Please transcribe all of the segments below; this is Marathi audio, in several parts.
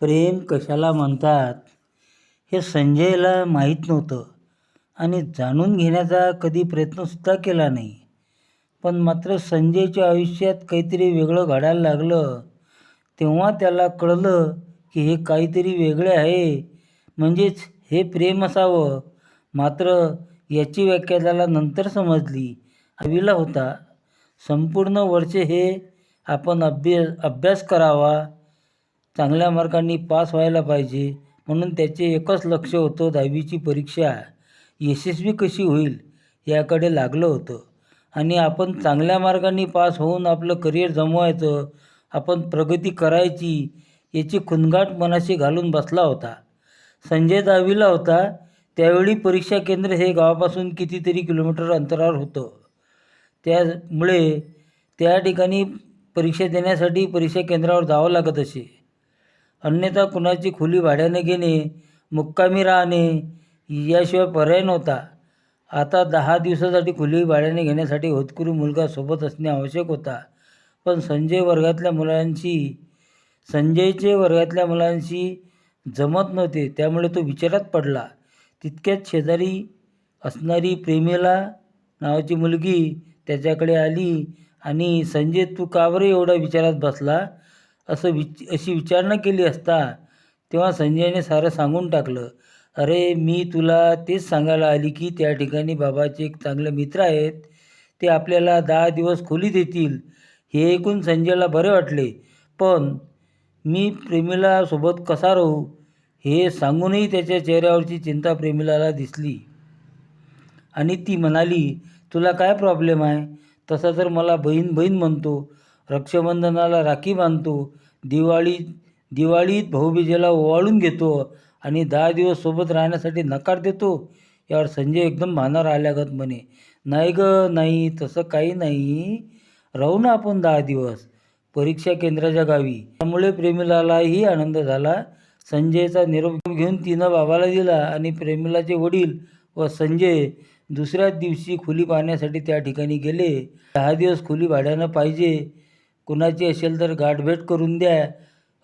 प्रेम कशाला म्हणतात? हे संजयला माहीत नव्हतं आणि जाणून घेण्याचा कधी प्रयत्नसुद्धा केला नाही. पण मात्र संजयच्या आयुष्यात काहीतरी वेगळं घडायला लागलं. तेव्हा त्याला कळलं की हे काहीतरी वेगळे आहे. म्हणजेच हे प्रेम असावं. मात्र याची व्याख्या त्याला नंतर समजली. हवीला होता. संपूर्ण वर्ष हे आपण अभ्य अभ्यास करावा. चांगल्या मार्कांनी पास व्हायला पाहिजे. म्हणून त्याचे एकच लक्ष होतं दहावीची परीक्षा. यशस्वी कशी होईल याकडे लागलं होतं. आणि आपण चांगल्या मार्गाने पास होऊन आपलं करिअर जमवायचं आपण प्रगती करायची याची खुणगाट मनाशी घालून बसला होता. संजय दहावीला होता. त्यावेळी परीक्षा केंद्र हे गावापासून कितीतरी किलोमीटर अंतरावर होतं. त्यामुळे त्या ठिकाणी परीक्षा देण्यासाठी परीक्षा केंद्रावर जावं लागत असे. अन्यथा कुणाची खोली भाड्याने घेणे मुक्कामी राहणे याशिवाय पर्याय नव्हता. आता दहा दिवसासाठी खोली भाड्याने घेण्यासाठी होतकरू मुलगा सोबत असणे आवश्यक होता. पण संजय वर्गातल्या मुलांशी संजयचे वर्गातल्या मुलांशी जमत नव्हते त्यामुळे तो विचारात पडला. तितक्यात शेजारी असणारी प्रेमेला नावाची मुलगी त्याच्याकडे आली आणि संजय तू का बरं एवढा विचारात बसला? असं विच अशी विचारणा केली असता तेव्हा संजयने सारं सांगून टाकलं अरे मी तुला तेच सांगायला आली की त्या ठिकाणी बाबाचे एक चांगले मित्र आहेत ते आपल्याला दहा दिवस खोली देतील. हे ऐकून संजयला बरे वाटले. पण मी प्रेमिला सोबत कसा राहू? हे सांगूनही त्याच्या चेहऱ्यावरची चिंता प्रेमिलाला दिसली. आणि ती म्हणाली तुला काय प्रॉब्लेम आहे? तसा तर मला बहीण बहीण म्हणतो रक्षाबंधनाला राखी बांधतो दिवाळी दिवाळीत भाऊबीजेला ओवाळून घेतो आणि दहा दिवस सोबत राहण्यासाठी नकार देतो. यावर संजय एकदम भानावर आल्यागत म्हणे नाही ग नाही तसं काही नाही. राहू ना आपण दहा दिवस. परीक्षा केंद्राच्या गावी. त्यामुळे प्रेमिलालाही आनंद झाला. संजयचा निरोप घेऊन तिनं बाबाला दिला आणि प्रेमिलाचे वडील व संजय दुसऱ्याच दिवशी खोली पाहण्यासाठी त्या ठिकाणी गेले. दहा दिवस खोली भाड्यानं पाहिजे. कुणाची असेल तर गाठभेट करून द्या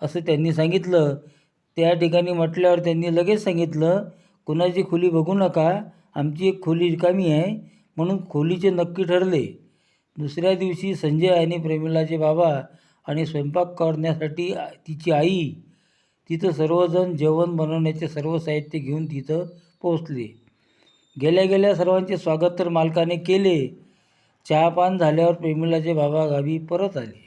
असं त्यांनी सांगितलं. त्या ठिकाणी म्हटल्यावर त्यांनी लगेच सांगितलं कुणाची खोली बघू नका आमची एक खोली रिकामी आहे म्हणून खोलीचे नक्की ठरले. दुसऱ्या दिवशी संजय आणि प्रेमिलाचे बाबा आणि स्वयंपाक करण्यासाठी तिची आई तिथं सर्वजण जेवण बनवण्याचे सर्व साहित्य घेऊन तिथं पोहोचले. गेल्या गेल्या सर्वांचे स्वागत तर मालकाने केले. चहापान झाल्यावर प्रेमिलाचे बाबा गावी परत आले.